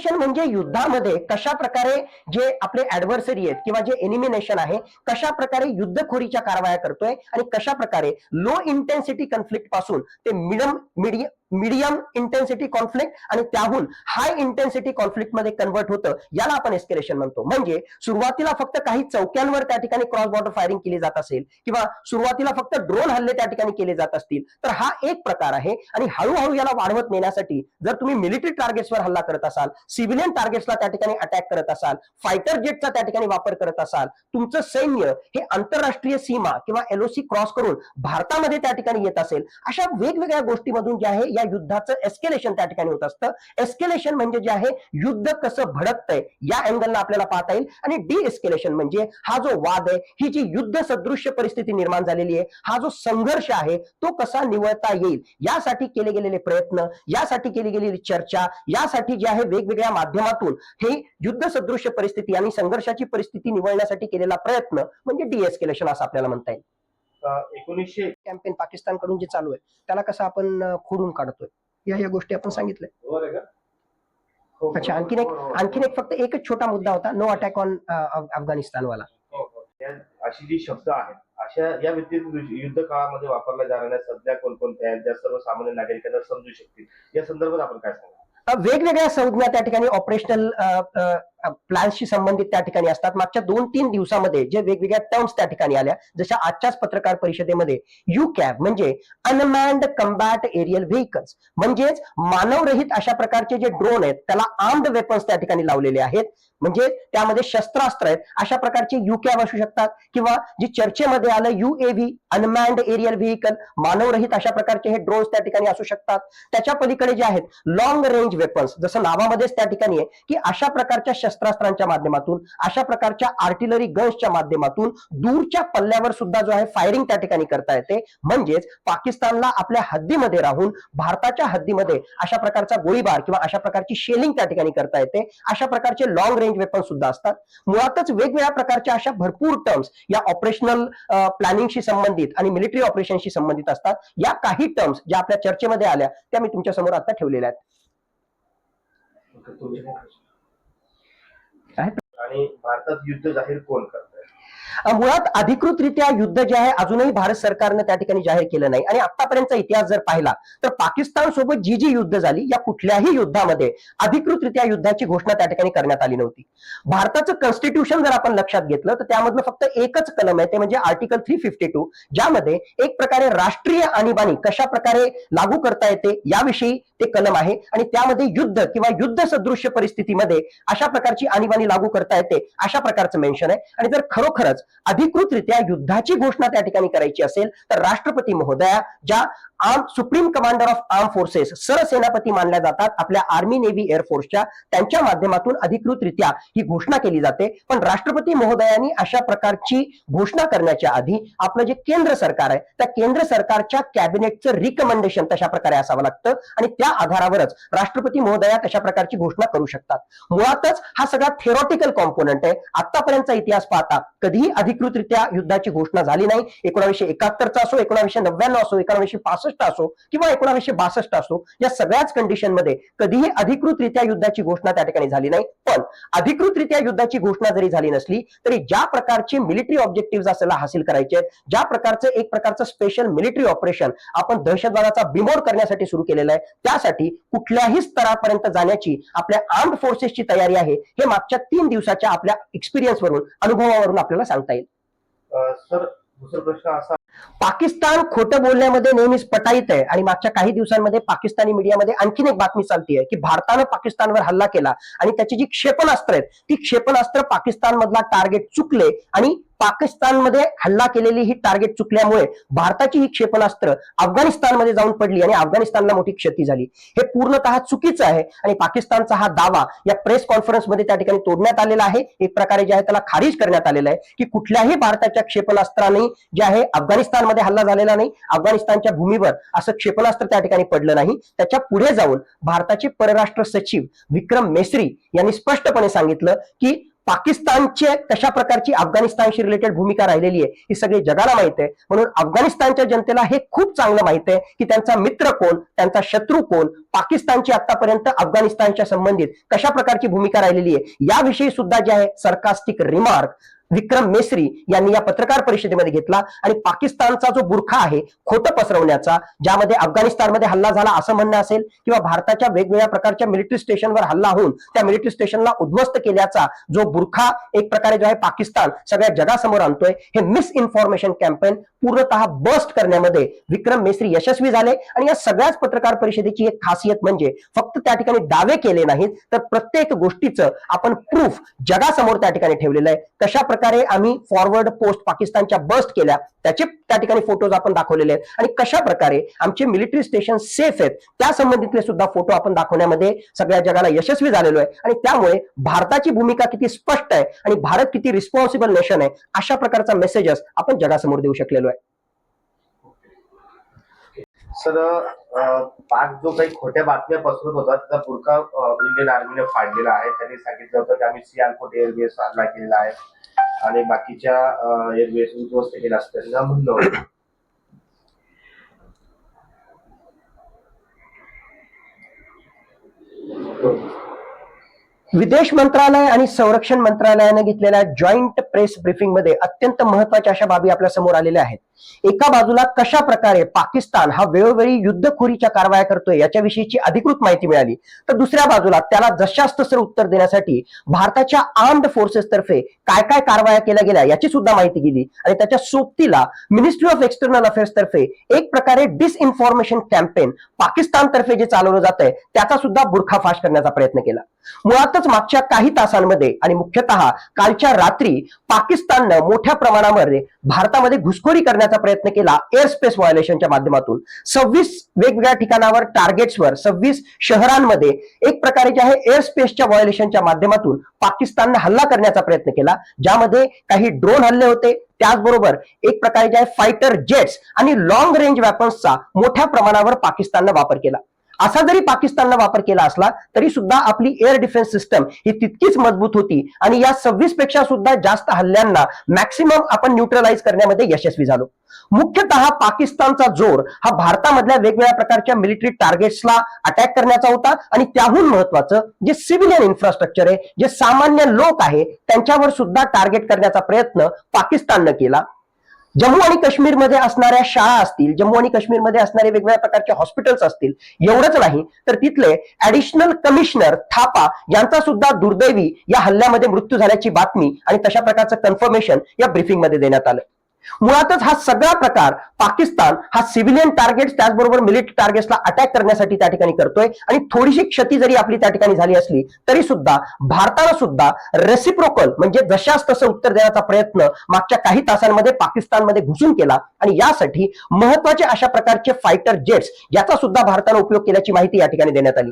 Elimination म्हणजे युद्धामध्ये कशा प्रकारे जे आपले ऍडव्हर्सरी आहेत किंवा जे एलिमिनेशन आहे कशा प्रकारे युद्धखोरीच्या कारवाया करतोय आणि कशा प्रकारे लो इंटेन्सिटी कन्फ्लिक्टपासून ते medium medium medium intensity conflict आणि त्याहून हाय इंटेन्सिटी कॉन्फ्लिक्टमध्ये कन्वर्ट होतं याला आपण एस्केलेशन म्हणतो. म्हणजे सुरुवातीला फक्त काही चौक्यांवर त्या ठिकाणी क्रॉस बॉर्डर फायरिंग केली जात असेल किंवा सुरुवातीला फक्त ड्रोन हल्ले त्या ठिकाणी केले जात असतील तर हा एक प्रकार आहे. आणि हळूहळू याला वाढवत नेण्यासाठी जर तुम्ही मिलिटरी टार्गेट्सवर हल्ला करत असाल सिव्हिलियन टार्गेट्सला त्या ठिकाणी अटॅक करत असाल फायटर जेटचा त्या ठिकाणी वापर करत असाल तुमचं सैन्य हे आंतरराष्ट्रीय सीमा किंवा एलओसी क्रॉस करून भारतामध्ये त्या ठिकाणी येत असेल अशा वेगवेगळ्या गोष्टीमधून जे आहे या युद्धाचं एस्केलेशन त्या ठिकाणी होत असतं. एस्केलेशन म्हणजे जे आहे युद्ध कसं भडकतंय या अँगलला आपल्याला पाहता येईल. आणि डी एस्केलेशन म्हणजे हा जो वाद आहे ही जी युद्ध सदृश्य परिस्थिती निर्माण झालेली आहे हा जो संघर्ष आहे तो कसा निवळता येईल? यासाठी केले गेलेले प्रयत्न यासाठी केली गेलेली चर्चा यासाठी जे आहे वेगवेगळ्या माध्यमातून हे युद्ध सदृश्य परिस्थिती आणि संघर्षाची परिस्थिती निवळण्यासाठी केलेला प्रयत्न म्हणजे डी एस्केलेशन असं आपल्याला म्हणता येईल. एकोणीसशे? कॅम्पेन पाकिस्तानकडून जे चालू आहे त्याला कसं आपण खोडून काढतोय? या या गोष्टी आपण सांगितल्या. आहे का? हो, अच्छा आणखीन एक हो, हो, हो. आणखीन एक फक्त एकच छोटा मुद्दा होता नो अटॅक ऑन अफगाणिस्तान वाला हो, हो. अशी जी शब्द आहेत अशा या व्यतिरिक्त युद्ध काळामध्ये वापरल्या जाणाऱ्या सध्या कोणकोणत्या आहेत ज्या सर्वसामान्य नागरिकांना समजू शकतील या संदर्भात आपण काय सांगा? वेगवेगळ्या संज्ञा त्या ठिकाणी ऑपरेशनल प्लॅन्सशी संबंधित त्या ठिकाणी असतात. मागच्या दोन तीन दिवसामध्ये जे वेगवेगळ्या टर्म्स त्या ठिकाणी आल्या जशा आजच्याच पत्रकार परिषदेमध्ये यू कॅब म्हणजे अनमॅन्ड कम्बॅट एरियल व्हेकल्स म्हणजेच मानवरहित अशा प्रकारचे जे ड्रोन आहेत त्याला आर्म्ड वेपन्स त्या ठिकाणी लावलेले आहेत. म्हणजे त्यामध्ये शस्त्रास्त्र आहेत अशा प्रकारचे यू कॅब असू शकतात किंवा जी चर्चेमध्ये आलं युएव्ही अनमॅन्ड एरियल व्हेकल मानवरहित अशा प्रकारचे हे ड्रोन्स त्या ठिकाणी असू शकतात. त्याच्या पलीकडे जे आहेत लॉंग रेंज वेपन्स जसं नावामध्येच त्या ठिकाणी आहे की अशा प्रकारच्या शस्त्रास्त्रांच्या माध्यमातून अशा प्रकारच्या आर्टिलरी गन्सच्या माध्यमातून दूरच्या पल्ल्यावर सुद्धा जो आहे फायरिंग त्या ठिकाणी करता येते. म्हणजेच पाकिस्तानला आपल्या हद्दीमध्ये राहून भारताच्या हद्दीमध्ये अशा प्रकारचा गोळीबार किंवा अशा प्रकारची शेलिंग त्या ठिकाणी करता येते. अशा प्रकारचे लॉंग रेंज वेपन सुद्धा असतात. मुळातच वेगवेगळ्या प्रकारच्या अशा भरपूर टर्म्स या ऑपरेशनल प्लॅनिंगशी संबंधित आणि मिलिटरी ऑपरेशनशी संबंधित असतात. या काही टर्म्स ज्या आपल्या चर्चेमध्ये आल्या त्या मी तुमच्यासमोर आता ठेवलेल्या आहेत. तुमचे काय? आणि भारतात युद्ध जाहीर कोण करत? मुळात अधिकृतरित्या युद्ध जे आहे अजूनही भारत सरकारनं त्या ठिकाणी जाहीर केलं नाही. आणि आतापर्यंतचा इतिहास जर पाहिला तर पाकिस्तान सोबत जी जी युद्ध झाली या कुठल्याही युद्धामध्ये अधिकृतरित्या युद्धाची घोषणा त्या ठिकाणी करण्यात आली नव्हती. भारताचं कॉन्स्टिट्यूशन जर आपण लक्षात घेतलं तर त्यामधलं फक्त एकच कलम आहे ते म्हणजे आर्टिकल थ्री फिफ्टी टू ज्यामध्ये एक प्रकारे राष्ट्रीय आणीबाणी कशा प्रकारे लागू करता येते याविषयी ते कलम आहे. आणि त्यामध्ये युद्ध किंवा युद्ध सदृश्य परिस्थितीमध्ये अशा प्रकारची आणीबाणी लागू करता येते अशा प्रकारचं मेन्शन आहे. आणि जर खरोखरच अधिकृतरित्या युद्धाची घोषणा त्या ठिकाणी करायची असेल तर राष्ट्रपती महोदया ज्या arm supreme commander of arm forces सरसेनापती मानल्या जातात. आपल्या आर्मी नेव्ही एअरफोर्सच्या त्यांच्या माध्यमातून अधिकृतरित्या ही घोषणा केली जाते. पण राष्ट्रपती महोदयांनी अशा प्रकारची घोषणा करण्याच्या आधी आपलं जे केंद्र सरकार आहे त्या केंद्र सरकारच्या कॅबिनेटचं रिकमेंडेशन तशा प्रकारे असावं लागतं. आणि त्या आधारावरच राष्ट्रपती महोदया तशा प्रकारची घोषणा करू शकतात. मुळातच हा सगळा थेरॉटिकल कॉम्पोनंट आहे. आतापर्यंतचा इतिहास पाहता कधीही अधिकृतरित्या युद्धाची घोषणा झाली नाही. एकोणावीसशे एकाहत्तरचा असो एकोणावीसशे नव्याण्णव असो एकोणावीसशे पासष्ट असो किंवा एकोणावीसशे बासष्ट असो या सगळ्याच कंडिशनमध्ये कधीही अधिकृतरित्या युद्धाची घोषणा त्या ठिकाणी झाली नाही. पण अधिकृतरित्या युद्धाची घोषणा जरी झाली नसली तरी ज्या प्रकारचे मिलिटरी ऑब्जेक्टिव्ह आपल्याला हासिल करायचे आहेत ज्या प्रकारचं एक प्रकारचं स्पेशल मिलिटरी ऑपरेशन आपण दहशतवादाचा बिमोड करण्यासाठी सुरू केलेलं आहे त्यासाठी कुठल्याही स्तरापर्यंत जाण्याची आपल्या आर्म्ड फोर्सेसची तयारी आहे हे मागच्या तीन दिवसाच्या आपल्या एक्सपिरियन्सवरून अनुभवावरून आपल्याला सांगता येईल. सर दुसरा प्रश्न असा पाकिस्तान खोटं बोलण्यामध्ये नेहमीच पटाईत आहे. आणि मागच्या काही दिवसांमध्ये पाकिस्तानी मीडियामध्ये आणखीन एक बातमी चालतीये की भारतानं पाकिस्तानवर हल्ला केला. आणि त्याची जी क्षेपणास्त्र आहेत ती क्षेपणास्त्र पाकिस्तान मधला टार्गेट चुकले आणि पाकिस्तानमध्ये हल्ला केलेली ही टार्गेट चुकल्यामुळे भारताची ही क्षेपणास्त्र अफगाणिस्तानमध्ये जाऊन पडली आणि अफगाणिस्तानला मोठी क्षती झाली. हे पूर्णतः चुकीचं आहे आणि पाकिस्तानचा हा दावा या प्रेस कॉन्फरन्समध्ये त्या ठिकाणी तोडण्यात आलेला आहे. एक प्रकारे जे आहे त्याला खारिज करण्यात आलेलं आहे की कुठल्याही भारताच्या क्षेपणास्त्राने जे आहे अफगाणिस्तानमध्ये हल्ला झालेला नाही अफगाणिस्तानच्या भूमीवर असं क्षेपणास्त्र त्या ठिकाणी पडलं नाही. त्याच्या पुढे जाऊन भारताचे परराष्ट्र सचिव विक्रम मेसरी यांनी स्पष्टपणे सांगितलं की पाकिस्तानचे कशा प्रकारची अफगाणिस्तानशी रिलेटेड भूमिका राहिलेली आहे ही सगळी जगाला माहीत आहे. म्हणून अफगाणिस्तानच्या जनतेला हे खूप चांगलं माहीत आहे की त्यांचा मित्र कोण त्यांचा शत्रू कोण पाकिस्तानची आतापर्यंत अफगाणिस्तानच्या संबंधित कशा प्रकारची भूमिका राहिलेली आहे याविषयी सुद्धा जे आहे सरकास्टिक रिमार्क विक्रम मेसरी यांनी या पत्रकार परिषदेमध्ये घेतला आणि पाकिस्तानचा जो बुरखा आहे खोटं पसरवण्याचा ज्यामध्ये अफगाणिस्तानमध्ये हल्ला झाला असं म्हणणं असेल किंवा भारताच्या वेगवेगळ्या प्रकारच्या मिलिटरी स्टेशनवर हल्ला होऊन त्या मिलिटरी स्टेशनला उद्ध्वस्त केल्याचा जो बुरखा एक प्रकारे जो आहे पाकिस्तान सगळ्या जगासमोर आणतोय हे मिस इन्फॉर्मेशन कॅम्पेन पूर्णतः बस्ट करण्यामध्ये विक्रम मेसरी यशस्वी झाले. आणि या सगळ्याच पत्रकार परिषदेची एक खासियत म्हणजे फक्त त्या ठिकाणी दावे केले नाहीत तर प्रत्येक गोष्टीचं आपण प्रूफ जगासमोर त्या ठिकाणी ठेवलेलं आहे. कशा प्रकारे आम्ही फॉरवर्ड पोस्ट पाकिस्तानच्या बस्ट केल्या त्याचे त्या ठिकाणी फोटोज आपण दाखवलेले आहेत. आणि कशा प्रकारे आमचे मिलिटरी स्टेशन सेफ आहेत त्या संबंधितले सुद्धा फोटो आपण दाखवण्यामध्ये सगळ्या जगाला यशस्वी झालेलो आहे. आणि त्यामुळे भारताची भूमिका किती स्पष्ट आहे आणि भारत किती रिस्पॉन्सिबल नेशन आहे अशा प्रकारचा मेसेजेस आपण जगासमोर देऊ शकलेलो आहे. सर पाक जो काही खोट्या बातम्या पसरत होता त्याचा पुरका इंडियन आर्मीने फाडलेला आहे. त्यांनी सांगितलं होतं की आम्ही सियालकोट एअरबेस हल्ला केलेला आहे. आणि बाकीच्या एअरवेज उद्ध्वस्त केला असं त्यांना म्हणलं होतं Thank you. विदेश मंत्रालय आणि संरक्षण मंत्रालयाने घेतलेल्या जॉईंट प्रेस ब्रिफिंगमध्ये अत्यंत महत्त्वाच्या अशा बाबी आपल्यासमोर आलेल्या आहेत. एका बाजूला कशा प्रकारे पाकिस्तान हा वेळोवेळी युद्धखोरीच्या कारवाया करतोय याच्याविषयीची अधिकृत माहिती मिळाली. तर दुसऱ्या बाजूला त्याला जशास तसं उत्तर देण्यासाठी भारताच्या आर्म्ड फोर्सेस तर्फे काय काय कारवाया केल्या गेल्या याची सुद्धा माहिती गेली. आणि त्याच्या सोबतीला मिनिस्ट्री ऑफ एक्सटर्नल अफेअर्स तर्फे एक प्रकारे डिसइन्फॉर्मेशन कॅम्पेन पाकिस्तान तर्फे जे चालवलं जात आहे त्याचा सुद्धा बुरखाफाश करण्याचा प्रयत्न केला. मुळातच मागच्या काही तासांमध्ये आणि मुख्यतः कालच्या रात्री पाकिस्ताननं मोठ्या प्रमाणामध्ये भारतामध्ये घुसखोरी करण्याचा प्रयत्न केला एअर स्पेस व्हायोलेशनच्या माध्यमातून. सव्वीस वेगवेगळ्या ठिकाणावर टार्गेट्सवर सव्वीस शहरांमध्ये एक प्रकारे जे आहे एअर स्पेसच्या व्हायोलेशनच्या माध्यमातून पाकिस्ताननं हल्ला करण्याचा प्रयत्न केला. ज्यामध्ये काही ड्रोन हल्ले होते. त्याचबरोबर एक प्रकारे जे आहे फायटर जेट्स आणि लॉंग रेंज वेपन्सचा मोठ्या प्रमाणावर पाकिस्ताननं वापर केला. असा जरी पाकिस्तानला वापर केला असला तरी सुद्धा आपली एअर डिफेन्स सिस्टम ही तितकीच मजबूत होती. आणि या सव्वीसपेक्षा सुद्धा जास्त हल्ल्यांना मॅक्सिमम आपण न्यूट्रलाइज करण्यामध्ये यशस्वी झालो. मुख्यतः पाकिस्तानचा जोर हा भारतामधल्या वेगवेगळ्या प्रकारच्या मिलिटरी टार्गेट्सला अटॅक करण्याचा होता आणि त्याहून महत्वाचं जे सिव्हिलियन इन्फ्रास्ट्रक्चर आहे जे सामान्य लोक आहे त्यांच्यावर सुद्धा टार्गेट करण्याचा प्रयत्न पाकिस्ताननं केला. जम्मू आणि काश्मीरमध्ये असणाऱ्या शाळा असतील जम्मू आणि काश्मीरमध्ये असणारे वेगवेगळ्या प्रकारचे हॉस्पिटल्स असतील एवढंच नाही तर तिथले ऍडिशनल कमिशनर थापा यांचा सुद्धा दुर्दैवी या हल्ल्यामध्ये मृत्यू झाल्याची बातमी आणि तशा प्रकारचं कन्फर्मेशन या ब्रीफिंगमध्ये देण्यात आलं मुळातच हा सगळा प्रकार पाकिस्तान हा सिव्हिलियन टार्गेट त्याचबरोबर मिलिटरी टार्गेट्सला अटॅक करण्यासाठी त्या ठिकाणी करतोय. आणि थोडीशी क्षती जरी आपली त्या ठिकाणी झाली असली तरी सुद्धा भारतानं सुद्धा रेसिप्रोकल म्हणजे जशास तसं उत्तर देण्याचा प्रयत्न मागच्या काही तासांमध्ये पाकिस्तानमध्ये घुसून केला. आणि यासाठी महत्त्वाचे अशा प्रकारचे फायटर जेट्स याचा सुद्धा भारताला उपयोग केल्याची माहिती या ठिकाणी देण्यात आली.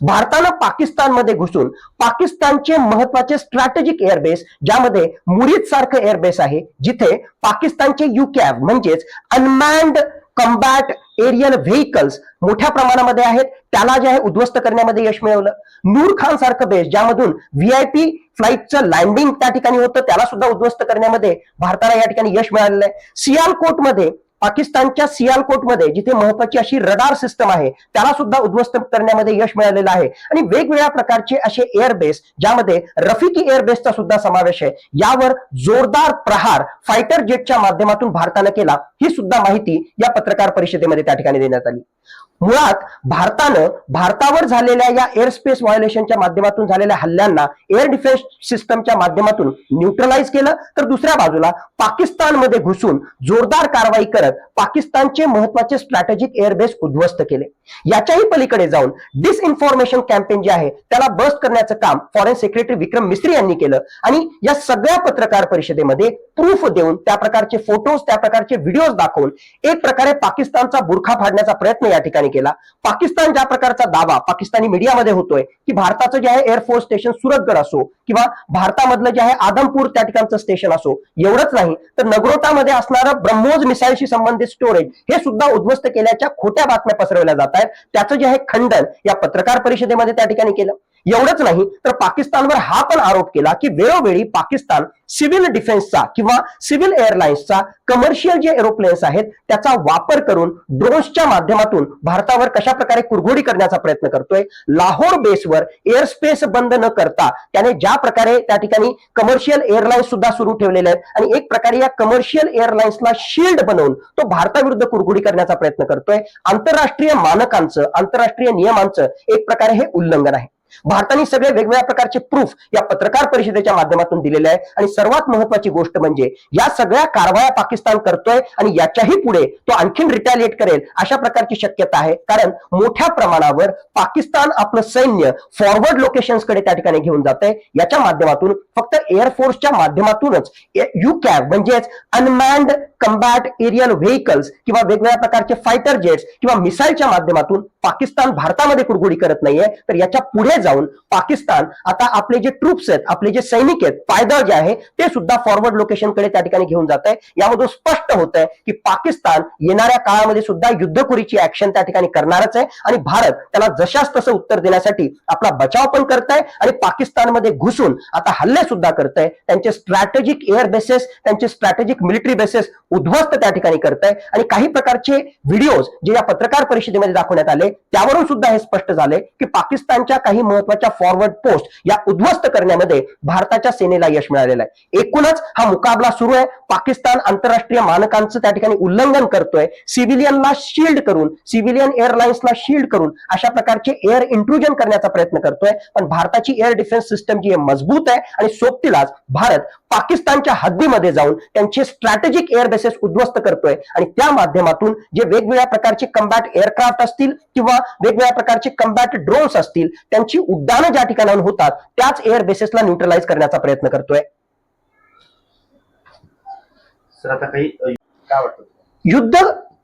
भारतानं पाकिस्तानमध्ये घुसून पाकिस्तानचे महत्त्वाचे स्ट्रॅटेजिक एअरबेस ज्यामध्ये मुरीद सारखं एअरबेस आहे जिथे पाकिस्तानचे युकॅब म्हणजेच अनमॅन्ड कम्बॅट एरियल व्हेकल्स मोठ्या प्रमाणामध्ये आहेत. त्याला जे आहे उद्ध्वस्त करण्यामध्ये यश मिळवलं. नूर खान सारखं बेस ज्यामधून व्हीआयपी फ्लाईटचं लँडिंग त्या ठिकाणी होतं त्याला सुद्धा उद्ध्वस्त करण्यामध्ये भारताला या ठिकाणी यश मिळालेलं आहे. सियालकोटमध्ये पाकिस्तानच्या सियालकोटमध्ये जिथे महत्वाची अशी रडार सिस्टम आहे त्याला सुद्धा उद्ध्वस्त करण्यामध्ये यश मिळालेलं आहे. आणि वेगवेगळ्या प्रकारचे असे एअरबेस ज्यामध्ये रफिकी एअरबेसचा सुद्धा समावेश आहे. यावर जोरदार प्रहार फायटर जेटच्या माध्यमातून भारतानं केला. ही सुद्धा माहिती या पत्रकार परिषदेमध्ये त्या ठिकाणी देण्यात आली. मुळात भारतानं भारतावर झालेल्या या एअर स्पेस व्हायोलेशनच्या माध्यमातून झालेल्या हल्ल्यांना एअर डिफेन्स सिस्टमच्या माध्यमातून न्यूट्रलाइज केलं. तर दुसऱ्या बाजूला पाकिस्तानमध्ये घुसून जोरदार कारवाई करत पाकिस्तानचे महत्त्वाचे स्ट्रॅटेजिक एअरबेस उद्ध्वस्त केले. याच्याही पलीकडे जाऊन डिसइन्फॉर्मेशन कॅम्पेन जे आहे त्याला बस्ट करण्याचं काम फॉरेन सेक्रेटरी विक्रम मिस्त्री यांनी केलं. आणि या सगळ्या पत्रकार परिषदेमध्ये प्रूफ देऊन त्या प्रकारचे फोटोज त्या प्रकारचे व्हिडिओज दाखवून एक प्रकारे पाकिस्तानचा बुरखा फाडण्याचा प्रयत्न या ठिकाणी केला. पाकिस्तान ज्या प्रकारचा दावा पाकिस्तानी मीडियामध्ये होतोय की भारताचं जे आहे एअरफोर्स स्टेशन सुरतगड असो किंवा भारतामधलं जे आहे आदमपूर त्या ठिकाणचं स्टेशन असो एवढंच नाही तर नगरोटामध्ये असणारं ब्रह्मोज मिसाईलशी संबंधित स्टोरेज हे सुद्धा उद्ध्वस्त केल्याच्या खोट्या बातम्या पसरवल्या जातात. आहेत त्याचं जे आहे खंडन या पत्रकार परिषदेमध्ये त्या ठिकाणी केलं. एवढंच नाही तर पाकिस्तानवर हा पण आरोप केला की वेळोवेळी पाकिस्तान सिव्हिल डिफेन्सचा किंवा सिव्हिल एअरलाइन्सचा कमर्शियल जे एरोप्लेन्स आहेत त्याचा वापर करून ड्रोन्सच्या माध्यमातून भारतावर कशा प्रकारे कुरघोडी करण्याचा प्रयत्न करतोय. लाहोर बेसवर एअर स्पेस बंद न करता त्याने ज्या प्रकारे त्या ठिकाणी कमर्शियल एअरलाइन्स सुद्धा सुरू ठेवलेले आहेत आणि एक प्रकारे या कमर्शियल एअरलाइन्सला शिल्ड बनवून तो भारताविरुद्ध कुरघोडी करण्याचा प्रयत्न करतोय. आंतरराष्ट्रीय मानकांचं आंतरराष्ट्रीय नियमांचं एक प्रकारे हे उल्लंघन आहे. भारताने सगळे वेगवेगळ्या प्रकारचे प्रूफ या पत्रकार परिषदेच्या माध्यमातून दिलेले आहे. आणि सर्वात महत्वाची गोष्ट म्हणजे या सगळ्या कारवाया पाकिस्तान करतोय आणि याच्याही पुढे तो आणखीन रिटॅलिएट करेल अशा प्रकारची शक्यता आहे. कारण मोठ्या प्रमाणावर पाकिस्तान आपलं सैन्य फॉरवर्ड लोकेशन्सकडे त्या ठिकाणी घेऊन जात आहे याच्या माध्यमातून फक्त एअरफोर्सच्या माध्यमातूनच यू कॅब म्हणजेच अनमॅन्ड कम्बॅट एरियल व्हेकल्स किंवा वेगवेगळ्या प्रकारचे फायटर जेट्स किंवा मिसाईलच्या माध्यमातून पाकिस्तान भारतामध्ये कुडकुडी करत नाहीये. तर याच्यापुढे जाऊन पाकिस्तान आता आपले जे ट्रुप्स आहेत आपले जे सैनिक आहेत पायदळ जे आहे ते सुद्धा फॉरवर्ड लोकेशनकडे त्या ठिकाणी घेऊन जात आहे यामधून स्पष्ट होत आहे की पाकिस्तान येणाऱ्या काळामध्ये सुद्धा युद्धखोरीची ऍक्शन त्या ठिकाणी करणारच आहे. आणि भारत त्याला जशास तसं उत्तर देण्यासाठी आपला बचाव पण करत आहे आणि पाकिस्तानमध्ये घुसून आता हल्ले सुद्धा करत आहे त्यांचे स्ट्रॅटेजिक एअर बेसेस त्यांचे स्ट्रॅटेजिक मिलिटरी बेसेस उद्ध्वस्त त्या ठिकाणी करत आहे आणि काही प्रकारचे व्हिडिओज जे या पत्रकार परिषदेमध्ये दाखवण्यात आले त्यावरून सुद्धा हे स्पष्ट झाले की पाकिस्तानच्या काही महत्त्वाच्या फॉरवर्ड पोस्ट या उद्ध्वस्त करण्यामध्ये भारताच्या सेनेला यश मिळालेलं आहे. एकूणच हा मुकाबला सुरू आहे. पाकिस्तान आंतरराष्ट्रीय मानकांचं त्या ठिकाणी उल्लंघन करतोय. सिव्हिलियनला शिल्ड करून सिव्हिलियन एअरलाइन्सला शिल्ड करून अशा प्रकारचे एअर इंट्रुजन करण्याचा प्रयत्न करतोय. पण भारताची एअर डिफेन्स सिस्टम जी आहे मजबूत आहे आणि सोबतीलाच भारत पाकिस्तानच्या हद्दीमध्ये जाऊन त्यांचे स्ट्रॅटेजिक एअर बेसेस उद्ध्वस्त करतोय. आणि त्या माध्यमातून जे वेगवेगळ्या प्रकारचे कम्बॅट एअरक्राफ्ट असतील किंवा वेगवेगळ्या प्रकारचे कम्बॅट ड्रोन्स असतील त्यांची उड्डाणं ज्या ठिकाणाहून होतात त्याच एअर बेसेसला न्यूट्रलाइज करण्याचा प्रयत्न करतोय. सर आता काही अ, काय वाटतं युद्ध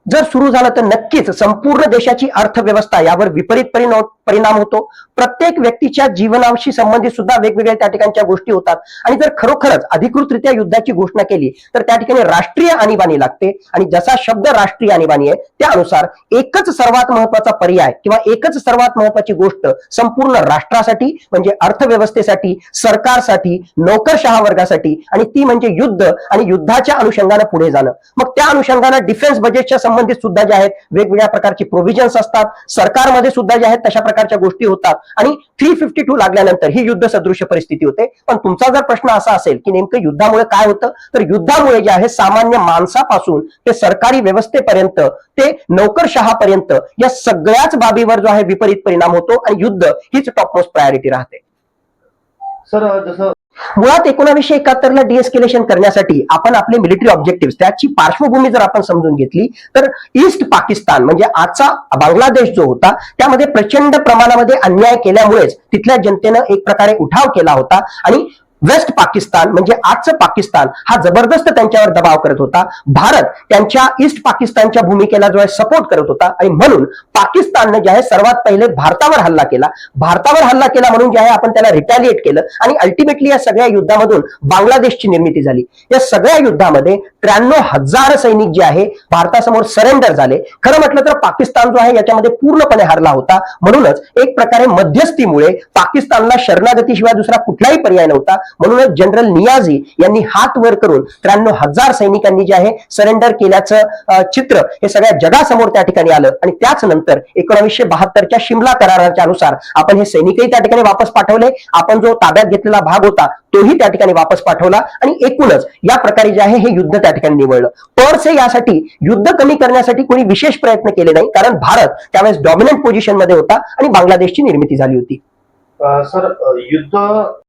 जर सुरू झालं तर नक्कीच संपूर्ण देशाची अर्थव्यवस्था यावर विपरीत परिणाम परिणाम होतो. प्रत्येक व्यक्तीच्या जीवनाशी संबंधित सुद्धा वेगवेगळ्या त्या ठिकाणच्या गोष्टी होतात. आणि जर खरोखरच अधिकृतरित्या युद्धाची घोषणा केली तर त्या ठिकाणी राष्ट्रीय आणीबाणी लागते. आणि जसा शब्द राष्ट्रीय आणीबाणी आहे त्यानुसार एकच सर्वात महत्त्वाचा पर्याय किंवा एकच सर्वात महत्वाची गोष्ट संपूर्ण राष्ट्रासाठी म्हणजे अर्थव्यवस्थेसाठी सरकारसाठी नोकरशहा वर्गासाठी आणि ती म्हणजे युद्ध आणि युद्धाच्या अनुषंगानं पुढे जाणं. मग त्या अनुषंगानं डिफेन्स बजेटच्या संबंधित सुद्धा जे आहेत वेगवेगळ्या प्रकारचे प्रोव्हिजन्स असतात. सरकारमध्ये सुद्धा जे आहेत तशा प्रकारच्या गोष्टी होतात. आणि थ्री फिफ्टी टू लागल्यानंतर ही युद्ध सदृश्य परिस्थिती होते. पण तुमचा जर प्रश्न असा असेल की नेमकं युद्धामुळे काय होतं? तर युद्धामुळे जे आहे सामान्य माणसापासून ते सरकारी व्यवस्थेपर्यंत ते नोकरशहापर्यंत या सगळ्याच बाबीवर जो आहे विपरीत परिणाम होतो आणि युद्ध हीच टॉपमोस्ट प्रायोरिटी राहते. सर जसं मुळात एकोणावीसशे एकाहत्तरला डिएस्केलेशन करण्यासाठी आपण आपले मिलिटरी ऑब्जेक्टिव्ह त्याची पार्श्वभूमी जर आपण समजून घेतली तर ईस्ट पाकिस्तान म्हणजे आजचा बांगलादेश जो होता त्यामध्ये प्रचंड प्रमाणामध्ये अन्याय केल्यामुळेच तिथल्या जनतेनं एक प्रकारे उठाव केला होता. आणि वेस्ट पाकिस्तान म्हणजे आजचं पाकिस्तान हा जबरदस्त त्यांच्यावर दबाव करत होता. भारत त्यांच्या ईस्ट पाकिस्तानच्या भूमिकेला जो आहे सपोर्ट करत होता. आणि म्हणून पाकिस्तानने जे आहे सर्वात पहिले भारतावर हल्ला केला. भारतावर हल्ला केला म्हणून जे आहे आपण त्याला रिटॅलिएट केलं. आणि अल्टिमेटली या सगळ्या युद्धामधून बांगलादेशची निर्मिती झाली. या सगळ्या युद्धामध्ये त्र्याण्णव हजार सैनिक जे आहे भारतासमोर सरेंडर झाले. खरं म्हटलं तर पाकिस्तान जो आहे याच्यामध्ये पूर्णपणे हरला होता. म्हणूनच एक प्रकारे मध्यस्थीमुळे पाकिस्तानला शरणागतीशिवाय दुसरा कुठलाही पर्याय नव्हता. म्हणूनच जनरल नियाझी यांनी हात वर करून त्र्याण्णव हजार सैनिकांनी जे आहे सरेंडर केल्याचं चित्र हे सगळ्या जगासमोर त्या ठिकाणी आलं. आणि त्याच नंतर एकोणीसशे बहात्तरच्या शिमला कराराच्या अनुसार आपण हे सैनिकही त्या ठिकाणी वापस पाठवले. आपण जो ताब्यात घेतलेला भाग होता तोही त्या ठिकाणी वापस पाठवला. आणि एकूणच या प्रकारे जे आहे हे युद्ध त्या ठिकाणी निवडलं. परसे यासाठी युद्ध कमी करण्यासाठी कोणी विशेष प्रयत्न केले नाही कारण भारत त्यावेळेस डॉमिनंट पोझिशनमध्ये होता आणि बांगलादेशची निर्मिती झाली होती. सर युद्ध